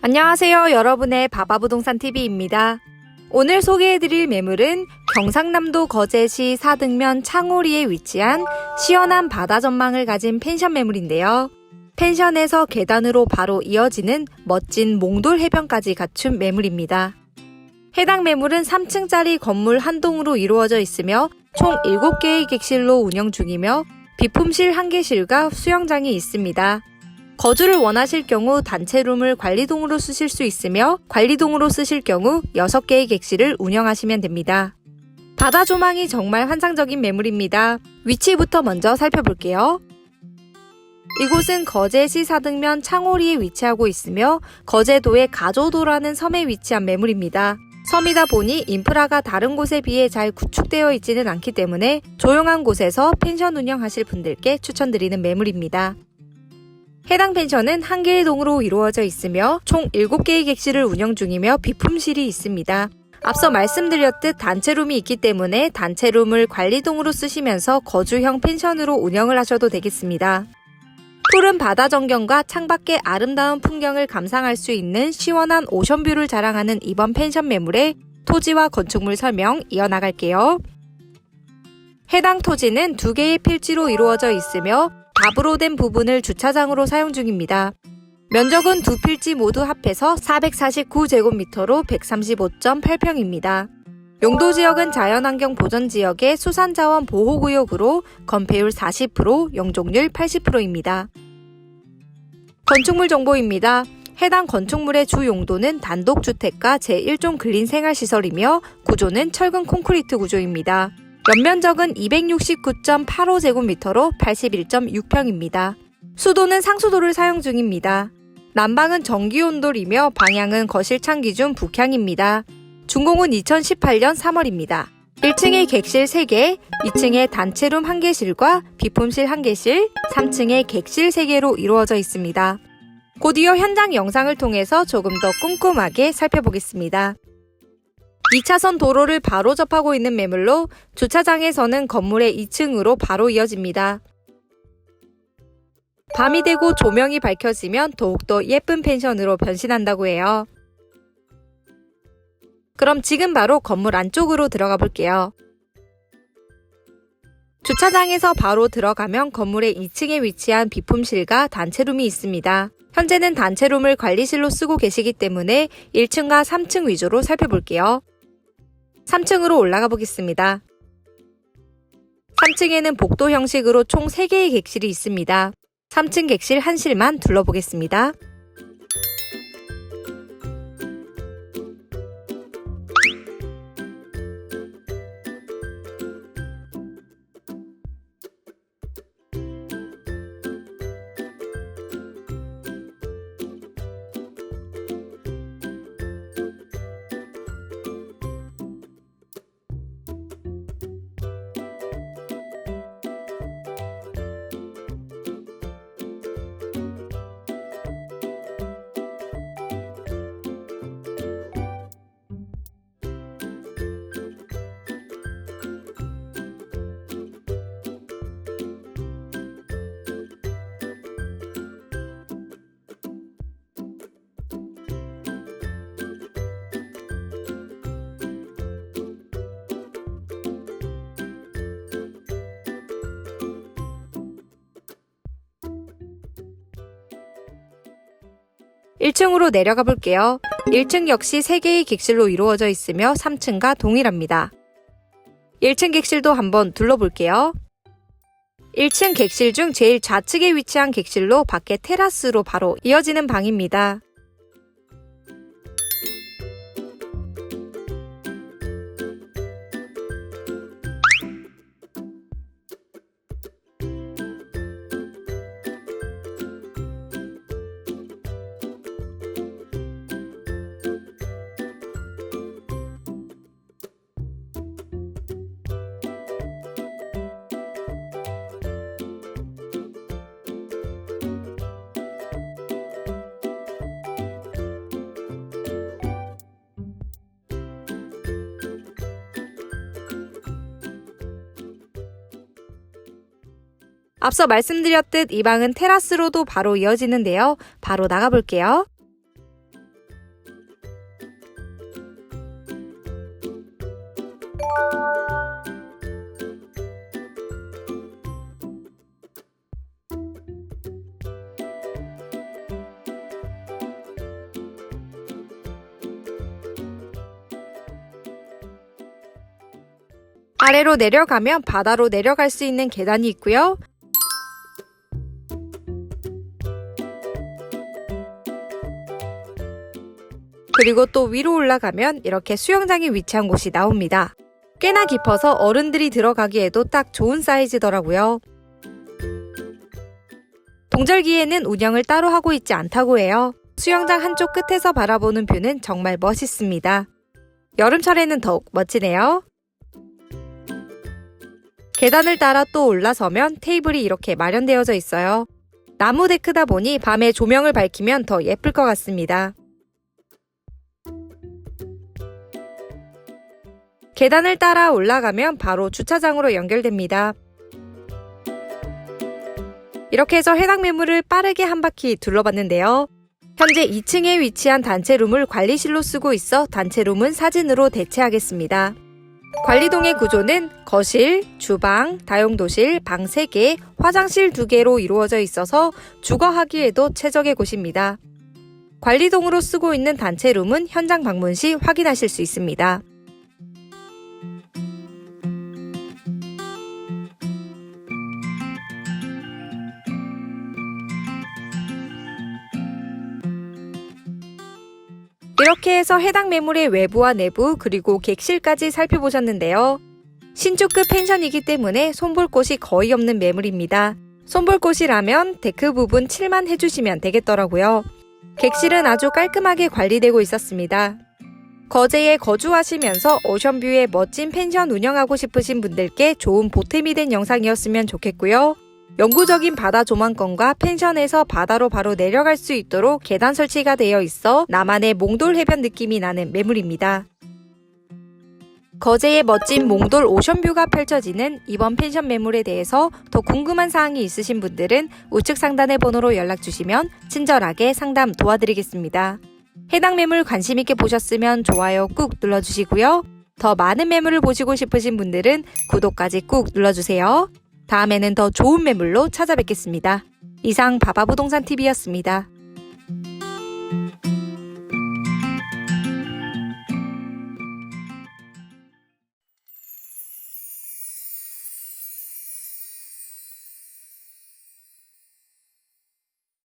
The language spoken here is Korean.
안녕하세요. 여러분의 바바부동산 TV입니다. 오늘 소개해드릴 매물은 경상남도 거제시 사등면 창오리에 위치한 시원한 바다 전망을 가진 펜션 매물인데요. 펜션에서 계단으로 바로 이어지는 멋진 몽돌 해변까지 갖춘 매물입니다. 해당 매물은 3층짜리 건물 한 동으로 이루어져 있으며 총 7개의 객실로 운영 중이며 비품실 1개실과 수영장이 있습니다. 거주를 원하실 경우 단체 룸을 관리동으로 쓰실 수 있으며 관리동으로 쓰실 경우 6개의 객실을 운영하시면 됩니다. 바다 조망이 정말 환상적인 매물입니다. 위치부터 먼저 살펴볼게요. 이곳은 거제시 사등면 창오리에 위치하고 있으며 거제도의 가조도라는 섬에 위치한 매물입니다. 섬이다 보니 인프라가 다른 곳에 비해 잘 구축되어 있지는 않기 때문에 조용한 곳에서 펜션 운영하실 분들께 추천드리는 매물입니다. 해당 펜션은 한 개의 동으로 이루어져 있으며 총 7개의 객실을 운영 중이며 비품실이 있습니다. 앞서 말씀드렸듯 단체룸이 있기 때문에 단체룸을 관리동으로 쓰시면서 거주형 펜션으로 운영을 하셔도 되겠습니다. 푸른 바다 전경과 창밖의 아름다운 풍경을 감상할 수 있는 시원한 오션뷰를 자랑하는 이번 펜션 매물의 토지와 건축물 설명 이어나갈게요. 해당 토지는 두 개의 필지로 이루어져 있으며 답으로 된 부분을 주차장으로 사용 중입니다. 면적은 두 필지 모두 합해서 449제곱미터로 135.8평입니다. 용도 지역은 자연환경 보전 지역의 수산자원 보호구역으로 건폐율 40%, 영종률 80%입니다. 건축물 정보입니다. 해당 건축물의 주 용도는 단독주택과 제1종 근린생활시설이며 구조는 철근 콘크리트 구조입니다. 연면적은 269.85제곱미터로 81.6평입니다. 수도는 상수도를 사용 중입니다. 난방은 전기온돌이며 방향은 거실 창 기준 북향입니다. 준공은 2018년 3월입니다. 1층에 객실 3개, 2층에 단체룸 1개실과 비품실 1개실, 3층에 객실 3개로 이루어져 있습니다. 곧 이어 현장 영상을 통해서 조금 더 꼼꼼하게 살펴보겠습니다. 2차선 도로를 바로 접하고 있는 매물로 주차장에서는 건물의 2층으로 바로 이어집니다. 밤이 되고 조명이 밝혀지면 더욱더 예쁜 펜션으로 변신한다고 해요. 그럼 지금 바로 건물 안쪽으로 들어가 볼게요. 주차장에서 바로 들어가면 건물의 2층에 위치한 비품실과 단체룸이 있습니다. 현재는 단체룸을 관리실로 쓰고 계시기 때문에 1층과 3층 위주로 살펴볼게요. 3층으로 올라가 보겠습니다. 3층에는 복도 형식으로 총 3개의 객실이 있습니다. 3층 객실 한실만 둘러보겠습니다. 1층으로 내려가 볼게요. 1층 역시 3개의 객실로 이루어져 있으며 3층과 동일합니다. 1층 객실도 한번 둘러볼게요. 1층 객실 중 제일 좌측에 위치한 객실로 밖에 테라스로 바로 이어지는 방입니다. 앞서 말씀드렸듯 이 방은 테라스로도 바로 이어지는데요. 바로 나가볼게요. 아래로 내려가면 바다로 내려갈 수 있는 계단이 있고요. 그리고 또 위로 올라가면 이렇게 수영장이 위치한 곳이 나옵니다. 꽤나 깊어서 어른들이 들어가기에도 딱 좋은 사이즈더라고요. 동절기에는 운영을 따로 하고 있지 않다고 해요. 수영장 한쪽 끝에서 바라보는 뷰는 정말 멋있습니다. 여름철에는 더욱 멋지네요. 계단을 따라 또 올라서면 테이블이 이렇게 마련되어져 있어요. 나무 데크다 보니 밤에 조명을 밝히면 더 예쁠 것 같습니다. 계단을 따라 올라가면 바로 주차장으로 연결됩니다. 이렇게 해서 해당 매물을 빠르게 한 바퀴 둘러봤는데요. 현재 2층에 위치한 단체룸을 관리실로 쓰고 있어 단체룸은 사진으로 대체하겠습니다. 관리동의 구조는 거실, 주방, 다용도실, 방 3개, 화장실 2개로 이루어져 있어서 주거하기에도 최적의 곳입니다. 관리동으로 쓰고 있는 단체룸은 현장 방문 시 확인하실 수 있습니다. 이렇게 해서 해당 매물의 외부와 내부 그리고 객실까지 살펴보셨는데요. 신축급 펜션이기 때문에 손볼 곳이 거의 없는 매물입니다. 손볼 곳이라면 데크 부분 7만 해주시면 되겠더라고요. 객실은 아주 깔끔하게 관리되고 있었습니다. 거제에 거주하시면서 오션뷰의 멋진 펜션 운영하고 싶으신 분들께 좋은 보탬이 된 영상이었으면 좋겠고요. 영구적인 바다 조망권과 펜션에서 바다로 바로 내려갈 수 있도록 계단 설치가 되어 있어 나만의 몽돌 해변 느낌이 나는 매물입니다. 거제의 멋진 몽돌 오션뷰가 펼쳐지는 이번 펜션 매물에 대해서 더 궁금한 사항이 있으신 분들은 우측 상단의 번호로 연락 주시면 친절하게 상담 도와드리겠습니다. 해당 매물 관심 있게 보셨으면 좋아요 꾹 눌러주시고요. 더 많은 매물을 보시고 싶으신 분들은 구독까지 꾹 눌러주세요. 다음에는 더 좋은 매물로 찾아뵙겠습니다. 이상 바바부동산TV였습니다.